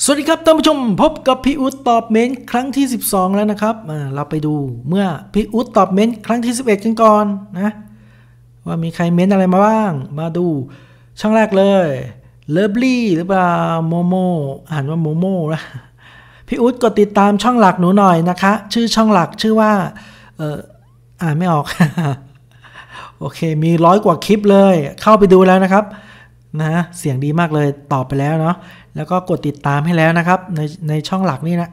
สวัสดีครับท่านผู้ชมพบกับพี่อุ๊ดตอบเมนท์ครั้งที่ 12 แล้วนะครับอ่าเราไปดูเมื่อพี่อุ๊ดตอบเมนท์ครั้งที่ 11 กันก่อนนะว่ามีใครเมนท์อะไรมาบ้าง มาดูช่องแรกเลยเลิฟลี่หรือเปล่าโมโมอ่านว่าโมโมนะพี่อุ๊ดกดติดตามช่องหลักหนูหน่อยนะคะ ชื่อช่องหลักชื่อว่าเอออ่านไม่ออก โอเค มีร้อยกว่าคลิปเลย เข้าไปดูแล้วนะครับนะเสียงดีมากเลยตอบไปแล้วเนาะ แล้วก็กดติดตามให้แล้วนะครับ ในในช่องหลักนี่นะ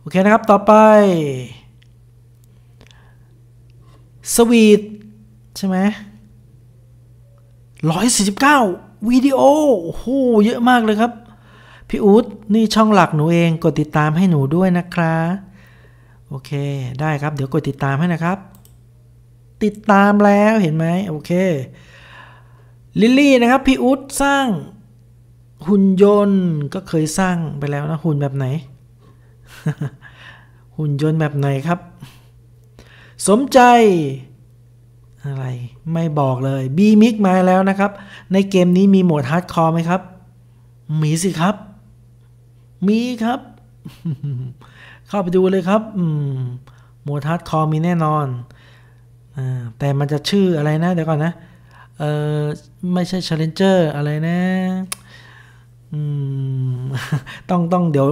โอเคนะครับต่อไปสวีทใช่ไหมร้อยสี่สิบเก้าวิดีโอโอ้โหเยอะมากเลยครับ พี่อู๊ดนี่ช่องหลักหนูเองกดติดตามให้หนูด้วยนะครับโอเคได้ครับ เดี๋ยวกดติดตามให้นะครับ ติดตามแล้วเห็นไหมโอเคลิลลี่นะครับ พี่อุ๊ดสร้าง หุ่นยนต์ก็เคยสร้างไปแล้วนะ หุ่นแบบไหน หุ่นยนต์แบบไหนครับ สมใจอะไร ไม่บอกเลยบีมิกมาแล้วนะครับ ในเกมนี้มีโหมดฮาร์ดคอร์ไหมครับ มีสิครับ มีครับ เข้าไปดูเลยครับอืมโหมดฮาร์ดคอร์มีแน่นอนอแต่มันจะชื่ออะไรนะ เดี๋ยวก่อนนะ เออไม่ใช่ Challenger อะไรนะ อืม ต้องต้องเดี๋ยว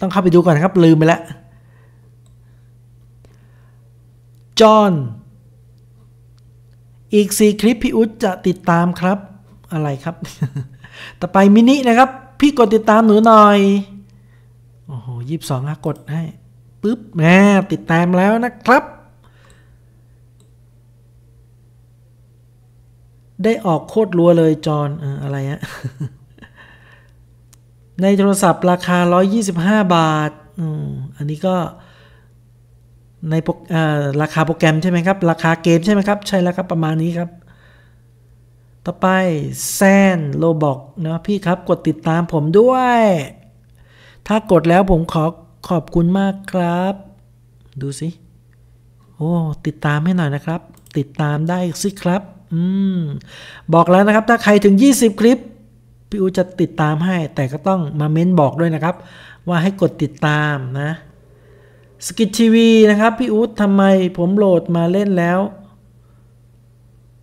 ต้องเข้าไปดูก่อนนะครับ ลืมไปแล้วจอห์นอีกสี่คลิปพี่อุ๊ดจะติดตามครับ อะไรครับ ต่อไปมินินะครับ พี่กดติดตามหนูหน่อย โอ้โหยี่สิบสองกดให้ปึ๊บแหมติดตามแล้วนะครับ ได้ออกโคตรรัวเลยจอนออะไรฮะ ในโทรศัพท์ราคา 125 บาท อันนี้ก็ในรราคาโปรแกรมใช่ไหมครับ ราคาเกมใช่ไหมครับ ใช่แล้วครับ ประมาณนี้ครับ ต่อไปแซนโลบอกนะพี่ครับกดติดตามผมด้วย ถ้ากดแล้วผมขอขอบคุณมากครับ ดูสิ โอ้ ติดตามให้หน่อยนะครับ ติดตามได้สิครับ อืม บอกแล้วนะครับ ถ้าใครถึง 20 คลิป พี่อูจะติดตามให้ แต่ก็ต้องมาเม้นบอกด้วยนะครับ ว่าให้กดติดตามนะสกิททีวีนะครับพี่อู๊ดทำไมผมโหลดมาเล่นแล้ว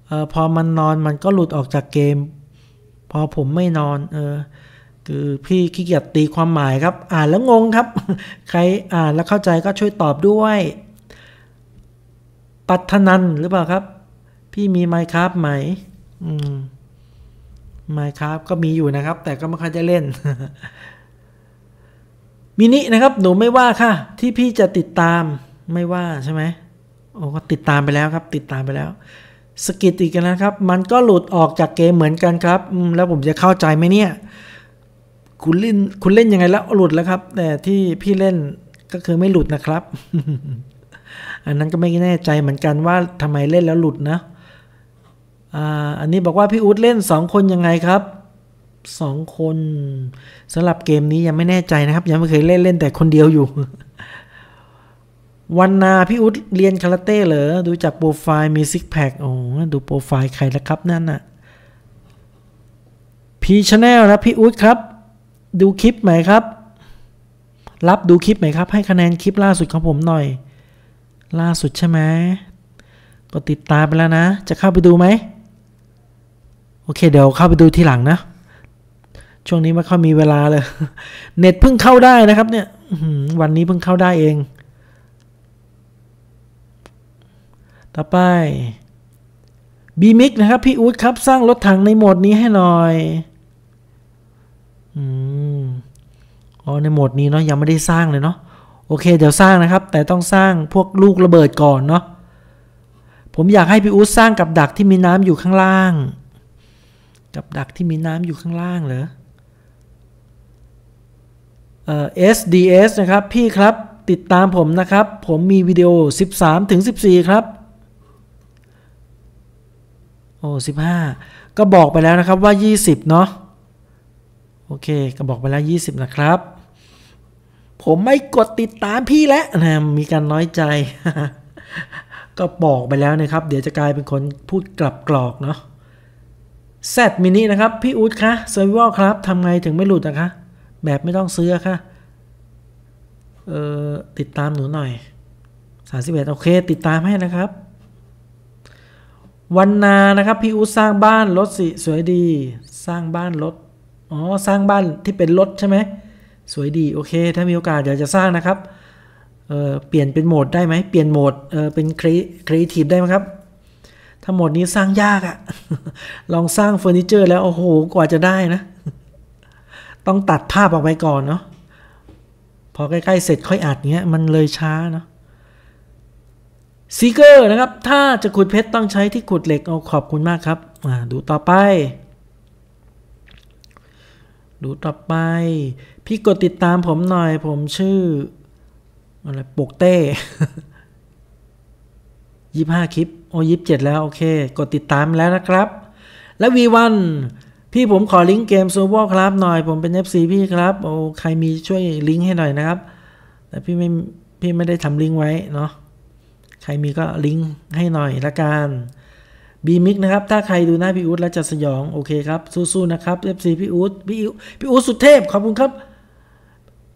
เออพอมันนอนมันก็หลุดออกจากเกม พอผมไม่นอนเออคือพี่ขี้เกียจตีความหมายครับ อ่านแล้วงงครับ ใครอ่านแล้วเข้าใจก็ช่วยตอบด้วย ปัทนันหรือเปล่าครับ พี่มีไมค์ครับไหม อืม ไมค์ครับก็มีอยู่นะครับ แต่ก็ไม่ค่อยจะเล่นมินินะครับ หนูไม่ว่าค่ะ ที่พี่จะติดตามไม่ว่าใช่ไหมโอ้ก็ติดตามไปแล้วครับ ติดตามไปแล้วสกิดอีกนะครับ มันก็หลุดออกจากเกมเหมือนกันครับแล้วผมจะเข้าใจไหมเนี่ย คุณเล่นคุณเล่นยังไงแล้วหลุดแล้วครับ แต่ที่พี่เล่นก็คือไม่หลุดนะครับ อันนั้นก็ไม่แน่ใจเหมือนกันว่าทำไมเล่นแล้วหลุดนะ อันนี้บอกว่าพี่อุ๊ดเล่นสองคนยังไงครับสองคนสำหรับเกมนี้ยังไม่แน่ใจนะครับ ยังไม่เคยเล่นเล่นแต่คนเดียวอยู่ วันนาพี่อุ๊ดเรียนคาราเต้เหรอ ดูจากโปรไฟล์มีซิกแพคโอ้ดูโปรไฟล์ใครล้วครับนั่นน่ะพีชแนลนะพี่อุ๊ดครับ ดูคลิปไหมครับ รับดูคลิปไหมครับ ให้คะแนนคลิปล่าสุดของผมหน่อย ล่าสุดใช่ไหมก็ติดตามไปแล้วนะ จะเข้าไปดูไหม โอเค เดี๋ยวเข้าไปดูทีหลังนะ ช่วงนี้ไม่ค่อยมีเวลาเลย เน็ตเพิ่งเข้าได้นะครับเนี่ยวันนี้เพิ่งเข้าได้เอง ต่อไปบีมิกนะครับ พี่อู๊ดครับ สร้างรถถังในโหมดนี้ให้หน่อยอืมอ๋อในโหมดนี้เนาะยังไม่ได้สร้างเลยเนาะโอเค เดี๋ยวสร้างนะครับ แต่ต้องสร้างพวกลูกระเบิดก่อนเนาะผมอยากให้พี่อู๊ดสร้างกับดักที่มีน้ำอยู่ข้างล่าง กับดักที่มีน้ำอยู่ข้างล่างเหรอ SDS นะครับ พี่ครับติดตามผมนะครับ ผมมีวิดีโอ 13 ถึง 14 ครับ โอ้15 ก็บอกไปแล้วนะครับว่า 20 เนาะโอเค ก็บอกไปแล้ว 20 นะครับ ผมไม่กดติดตามพี่แล้วนะมีการน้อยใจ ก็บอกไปแล้วนะครับ เดี๋ยวจะกลายเป็นคนพูดกลับกรอกเนาะ แซดมินินะครับ พี่อู๊ดคะเซอร์วิวครับทำไงถึงไม่หลุดนะคะ แบบไม่ต้องซื้อค่ะ เออติดตามหนูหน่อย 31 โอเค ติดตามให้นะครับ วันนานะครับ พี่อูสร้างบ้านรถสิสวยดี สร้างบ้านรถ อ๋อ สร้างบ้านที่เป็นรถใช่ไหม สวยดี โอเค ถ้ามีโอกาสเดี๋ยวจะสร้างนะครับ เออเปลี่ยนเป็นโหมดได้ไหม เปลี่ยนโหมด เออเป็นครีเอทีฟได้ไหมครับ ถ้าโหมดนี้สร้างยากอะลองสร้างเฟอร์นิเจอร์แล้ว โอ้โห กว่าจะได้นะ ต้องตัดภาพออกไปก่อนเนาะ พอใกล้ๆเสร็จค่อยอัดเงี้ย มันเลยช้าเนาะซีเกอร์นะครับ ถ้าจะขุดเพชรต้องใช้ที่ขุดเหล็กเอาขอบคุณมากครับดูต่อไป ดูต่อไป พี่กดติดตามผมหน่อย ผมชื่ออะไรปกเต้ยี่ห้าคลิปโอ้ยิบเจ็ดแล้วโอเค กดติดตามแล้วนะครับ แล้ววีวันพี่ผมขอลิงก์เกมซูเปอร์ครับหน่อย ผมเป็น FC พี่ครับ โอ้ใครมีช่วยลิงก์ให้หน่อยนะครับ แต่พี่ไม่พี่ไม่ได้ทำลิงก์ไว้เนาะใครมีก็ลิงก์ให้หน่อยละกันบีมิกนะครับ ถ้าใครดูหน้าพี่อุ๊ดแล้วจะสยองโอเคครับ สู้ๆนะครับ FC พี่อุ๊ดพี่อุ๊ดพี่อุ๊ดสุดเทพขอบคุณครับ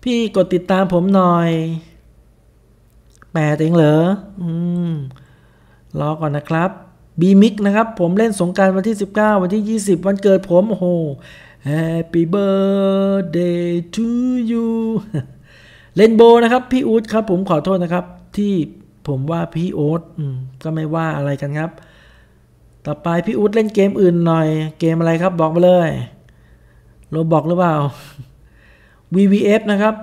พี่กดติดตามผมหน่อยแปดเองเหรออืม รอก่อนนะครับบีมิกนะครับ ผมเล่นสงการวันที่ 19 วันที่ 20 วันเกิดผม โอ้โห Happy birthday to you เล่นโบนะครับ พี่อู๊ดครับ ผมขอโทษนะครับ ที่ผมว่าพี่โอ๊ตก็ไม่ว่าอะไรกันครับ ต่อไปพี่อู๊ดเล่นเกมอื่นหน่อย เกมอะไรครับบอกมาเลยโรบอกหรือเปล่า VVF นะครับ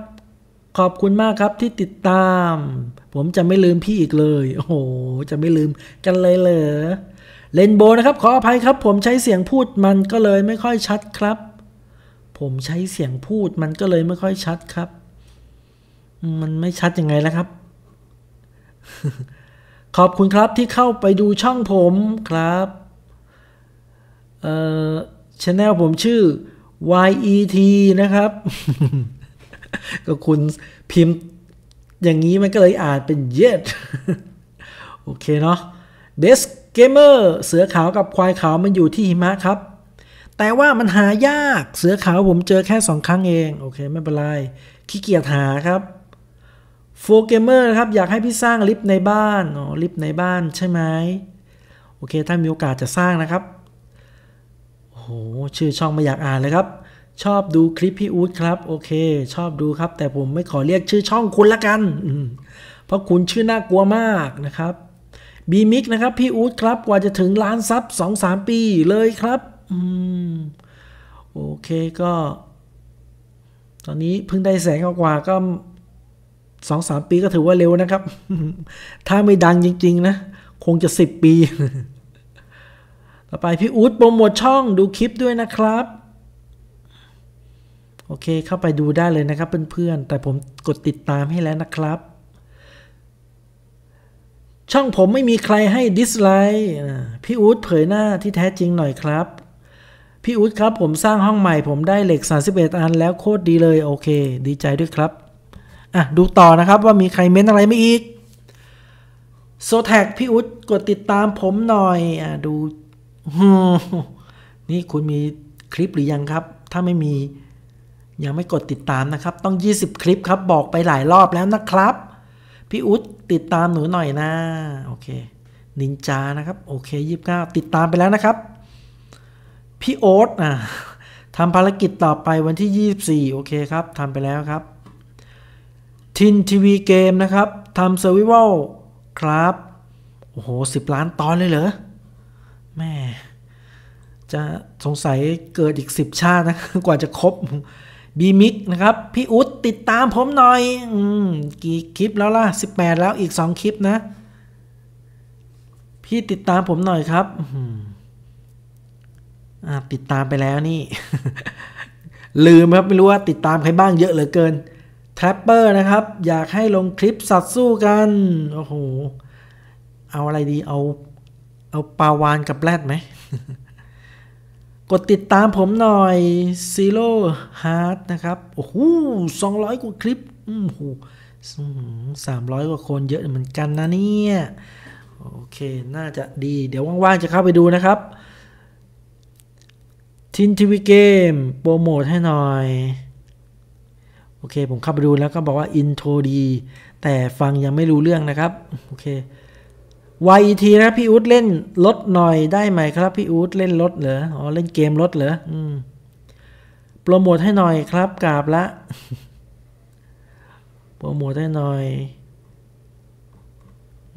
ขอบคุณมากครับที่ติดตาม ผมจะไม่ลืมพี่อีกเลย โอ้โห จะไม่ลืมกันเลยเหรอเลนโบนะครับ ขออภัยครับ ผมใช้เสียงพูดมันก็เลยไม่ค่อยชัดครับ ผมใช้เสียงพูดมันก็เลยไม่ค่อยชัดครับ มันไม่ชัดยังไงแล้วครับ ขอบคุณครับที่เข้าไปดูช่องผมครับเอ่อชแนลผมชื่อ YET นะครับ ก็คุณพิมพ์ อย่างนี้มันก็เลยอ่านเป็นเย็ดโอเคเนาะเบสเกมเมอร์เสือขาวกับควายขาวมันอยู่ที่หิมะครับ แต่ว่ามันหายากเสือขาวผมเจอแค่สองครั้งเองโอเคไม่เป็นไรขี้เกียจหาครับโฟเกมเมอร์ครับอยากให้พี่สร้างลิฟต์ในบ้านอ๋อลิฟต์ในบ้านใช่ไหมโอเคถ้ามีโอกาสจะสร้างนะครับโอ้โหชื่อช่องไม่อยากอ่านเลยครับ ชอบดูคลิปพี่อู๊ดครับ โอเค ชอบดูครับ แต่ผมไม่ขอเรียกชื่อช่องคุณละกัน เพราะคุณชื่อน่ากลัวมากนะครับบีมิกนะครับ พี่อู๊ดครับ กว่าจะถึงล้านซับสองสามปีเลยครับอืมโอเคก็ ตอนนี้เพิ่งได้แสงกว่าก็สองสามปีก็ถือว่าเร็วนะครับ ถ้าไม่ดังจริง ๆ นะ คงจะสิบปี ต่อไปพี่อู๊ดโปรโมทช่องดูคลิปด้วยนะครับ โอเคเข้าไปดูได้เลยนะครับเพื่อนๆ แต่ผมกดติดตามให้แล้วนะครับ ช่องผมไม่มีใครให้ดิสไลค์พี่อู๊ดเผยหน้าที่แท้จริงหน่อยครับ พี่อู๊ดครับผมสร้างห้องใหม่ ผมได้เหล็ก 31 อันแล้วโคตรดีเลยโอเค ดีใจด้วยครับอะดูต่อนะครับว่ามีใครเม้นอะไรไม่อีกโซแท็กพี่อุ๊ดกดติดตามผมหน่อยอะดู นี่คุณมีคลิปหรือยังครับ ถ้าไม่มี ยังไม่กดติดตามนะครับ ต้อง 20 คลิปครับ บอกไปหลายรอบแล้วนะครับ พี่อุ๊ดติดตามหนูหน่อยนะ โอเค นินจานะครับ โอเค29ติดตามไปแล้วนะครับ พี่โอ๊ตอะทำภารกิจต่อไปวันที่ 24 โอเคครับทำไปแล้วครับ ทินทีวีเกมนะครับทำเซอร์วิวัลครับ โอ้โห 10 ล้านตอนเลยเหรอ แม่ จะสงสัยเกิดอีก 10 ชาตินะ กว่าจะครบ บีมิกนะครับ พี่อุ๊ดติดตามผมหน่อยอืมกี่คลิปแล้วล่ะ 18 แล้วอีก 2 คลิปนะ พี่ติดตามผมหน่อยครับติดตามไปแล้วนี่ ลืมครับ ไม่รู้ว่าติดตามใครบ้างเยอะเหลือเกินแทรปเปอร์นะครับ อยากให้ลงคลิปสัตว์สู้กัน โอ้โห เอาอะไรดีเอา เอาปาวานกับแรดไหม กดติดตามผมหน่อย Zero Heart นะครับ โอ้โหสองร้อยกว่าคลิปโอ้โหสามร้อยกว่าคนเยอะเหมือนกันนะเนี่ย โอเค น่าจะดี เดี๋ยวว่างๆ จะเข้าไปดูนะครับ ทินทีวีเกมโปรโมทให้หน่อย โอเค ผมเข้าไปดูแล้วก็บอกว่าอินโทรดี แต่ฟังยังไม่รู้เรื่องนะครับ โอเค YET นะพี่อู๊ดเล่นรถหน่อยได้ไหมครับพี่อู๊ดเล่นรถเหรออ๋อเล่นเกมรถเหรออืมโปรโมทให้หน่อยครับกราบละโปรโมทให้หน่อย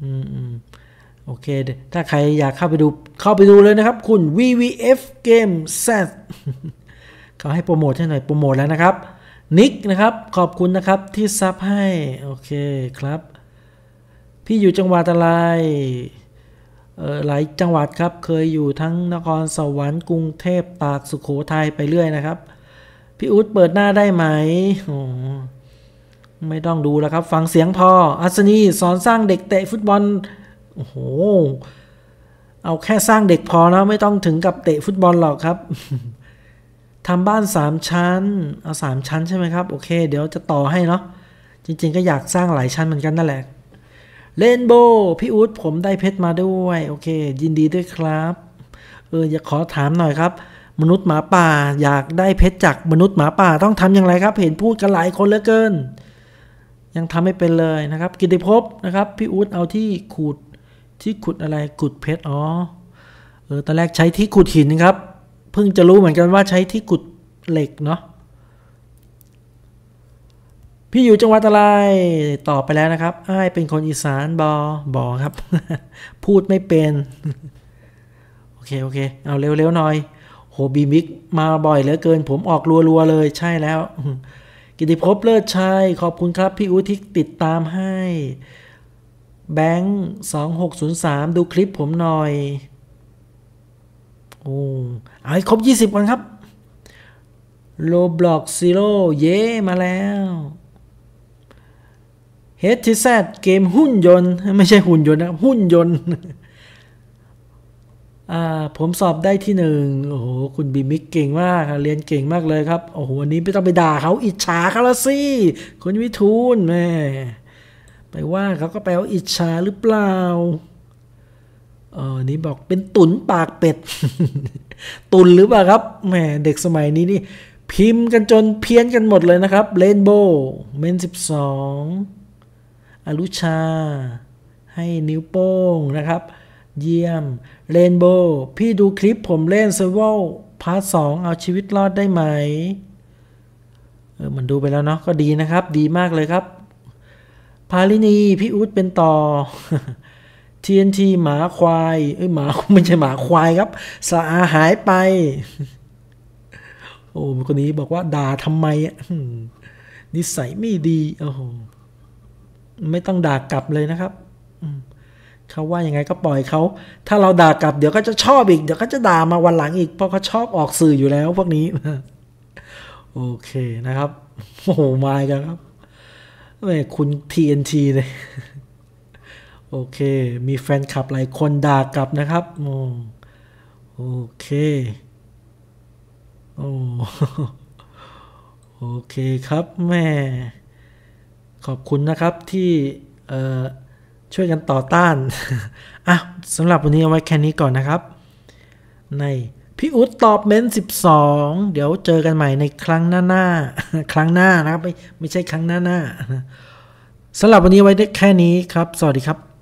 อืมอืมโอเค ถ้าใครอยากเข้าไปดูเข้าไปดูเลยนะครับ คุณ VVF Game Z เขาให้โปรโมทให้หน่อยโปรโมทแล้วนะครับนิกนะครับ ขอบคุณนะครับที่ซับให้ โอเคครับ พี่อยู่จังหวัดอะไรเออหลายจังหวัดครับ เคยอยู่ทั้งนครสวรรค์กรุงเทพตากสุขโขทัยไปเรื่อยนะครับ พี่อุ๊ดเปิดหน้าได้ไหมโอ้ไม่ต้องดูแล้วครับ ฟังเสียงพอ อัศนีสอนสร้างเด็กเตะฟุตบอล โอ้โห เอาแค่สร้างเด็กพอนะ ไม่ต้องถึงกับเตะฟุตบอลหรอกครับทำบ้านสามชั้น เอาสามชั้นใช่ไหมครับ โอเค เดี๋ยวจะต่อให้เนาะ จริง ๆ ก็อยากสร้างหลายชั้นเหมือนกันนั่นแหละ เลนโบพี่อู๊ดผมได้เพชรมาด้วย โอเค ยินดีด้วยครับเอออยากขอถามหน่อยครับ มนุษย์หมาป่าอยากได้เพชรจากมนุษย์หมาป่าต้องทำอย่างไรครับ เห็นพูดกันหลายคนเหลือเกิน ยังทำไม่เป็นเลยนะครับ กิติภพนะครับ พี่อู๊ดเอาที่ขูดที่ขุดอะไรขุดเพชรอ๋อเออตอนแรกใช้ที่ขุดหินครับเพิ่งจะรู้เหมือนกันว่าใช้ที่ขุดเหล็กเนาะ พี่อยู่จังหวัดอะไรตอบไปแล้วนะครับอ้ายเป็นคนอีสานบอบอครับ พูดไม่เป็น โอเค โอเค เอาเร็วๆหน่อย โหบีมิกมาบ่อยเหลือเกิน ผมออกรัวๆเลยใช่แล้ว กิติภพเลิศชัยขอบคุณครับ พี่อุทิกติดตามให้ แบงค์สองหกศูนย์สามดูคลิปผมหน่อย โอ้เอาให้ครบยี่สิบก่อนครับโลบล็อกซีโร่เย่มาแล้ว h t z เกมหุ้นยนต์ ไม่ใช่หุ่นยนต์นะครับ หุ้นยนต์อ่าผมสอบได้ที่หนึ่งโอ้โห คุณบีมิกเก่งมากเรียนเก่งมากเลยครับ โอ้โห วันนี้ไม่ต้องไปด่าเขาอิจฉาเขาละสิ คุณวิทูลแม่ไปว่าเขาก็แปลว่าอิจฉาหรือเปล่าเออนี่บอกเป็นตุนปากเป็ด ตุนหรือเปล่าครับแหมเด็กสมัยนี้นี่ พิมพ์กันจนเพี้ยนกันหมดเลยนะครับเลนโบเมนสิบสอง อลุชา ให้นิ้วโป้งนะครับ เยี่ยมเรนโบว์พี่ดูคลิปผมเล่นเซเวลพาร์ทสองเอาชีวิตรอดได้ไหมเออมันดูไปแล้วเนาะก็ดีนะครับ ดีมากเลยครับพาลินีพี่อู๊ดเป็นต่อ TNT หมาควายเอ้ยหมาไม่ใช่หมาควายครับสะอาหายไป โอ้คนนี้บอกว่าด่าทำไมอะนิสัยไม่ดีโอ้โห ไม่ต้องด่ากลับเลยนะครับเขาว่ายังไงก็ปล่อยเขา ถ้าเราด่ากลับเดี๋ยวก็จะชอบอีก เดี๋ยวก็จะด่ามาวันหลังอีก เพราะเขาชอบออกสื่ออยู่แล้วพวกนี้ โอเคนะครับ โอ้โหมากันครับแม่คุณ TNT เลย โอเค มีแฟนคลับหลายคนด่ากลับนะครับโอโอเค โอ้โอเคครับแม่ ขอบคุณนะครับที่ช่วยกันต่อต้าน อะสำหรับวันนี้เอาไว้แค่นี้ก่อนนะครับ ในพี่อุ๊ดตอบเม้น 12 เดี๋ยวเจอกันใหม่ในครั้งหน้าหน้าครั้งหน้านะครับ ไม่ไม่ใช่ครั้งหน้าหน้าสำหรับวันนี้ไว้ได้แค่นี้ครับ สวัสดีครับ